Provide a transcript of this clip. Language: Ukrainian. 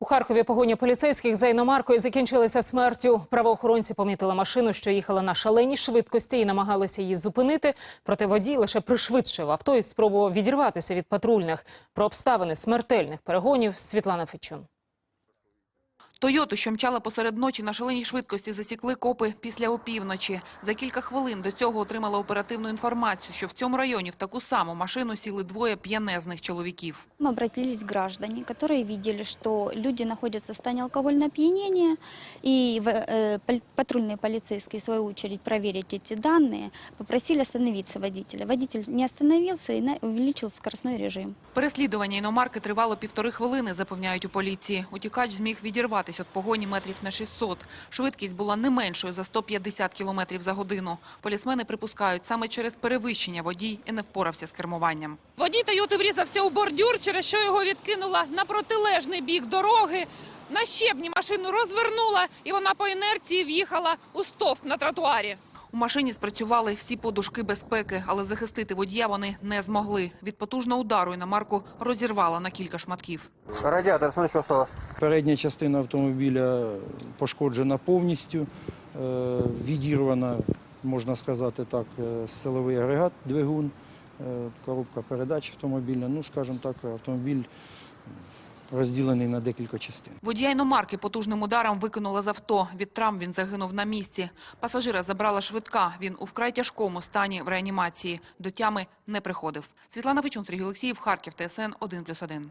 У Харкові погоня поліцейських за іномаркою закінчилася смертю. Правоохоронці помітили машину, що їхала на шаленій швидкості і намагалися її зупинити. Проте водій лише пришвидшив авто і спробував відірватися від патрульних. Про обставини смертельних перегонів Світлана Фечун. Тойоту, що мчала посеред ночі на шаленій швидкості, засікли копи після опівночі. За кілька хвилин до цього отримала оперативну інформацію, що в цьому районі в таку саму машину сіли двоє п'янезних чоловіків. Нам Обратились граждане, которые видели, что люди находятся в состоянии алкогольного опьянения, и в- э, пол- патрульные полицейские, в свою очередь, проверить эти данные, попросили остановиться водителя. Водитель не остановился и на- увеличил скоростной режим. Переслідування іномарки тривало півтори хвилини, запевняють у поліції. Утікач зміг відірватися від погоні метрів на 600. Швидкість була не меншою за 150 кілометрів за годину. Полісмени припускають, саме через перевищення водій і не впорався з кермуванням. Водій Тойоти врізався у бордюр, через що його відкинула на протилежний бік дороги. На щебні машину розвернула, і вона по інерції в'їхала у стовп на тротуарі. У машині спрацювали всі подушки безпеки, але захистити водія вони не змогли. Від потужного удару іномарку розірвала на кілька шматків. Радіатор, смотри, що осталось. Передня частина автомобіля пошкоджена повністю, е, відірвана, можна сказати так, е, силовий агрегат, двигун, е, коробка передач автомобільна. Ну, скажімо так, автомобіль розділений на декілька частин. Водія іномарки потужним ударом викинула з авто. Від травм він загинув на місці. Пасажира забрала швидка. Він у вкрай тяжкому стані в реанімації. До тями не приходив. Світлана Фечун, Сергій Олексіїв, Харків, ТСН 1+,1.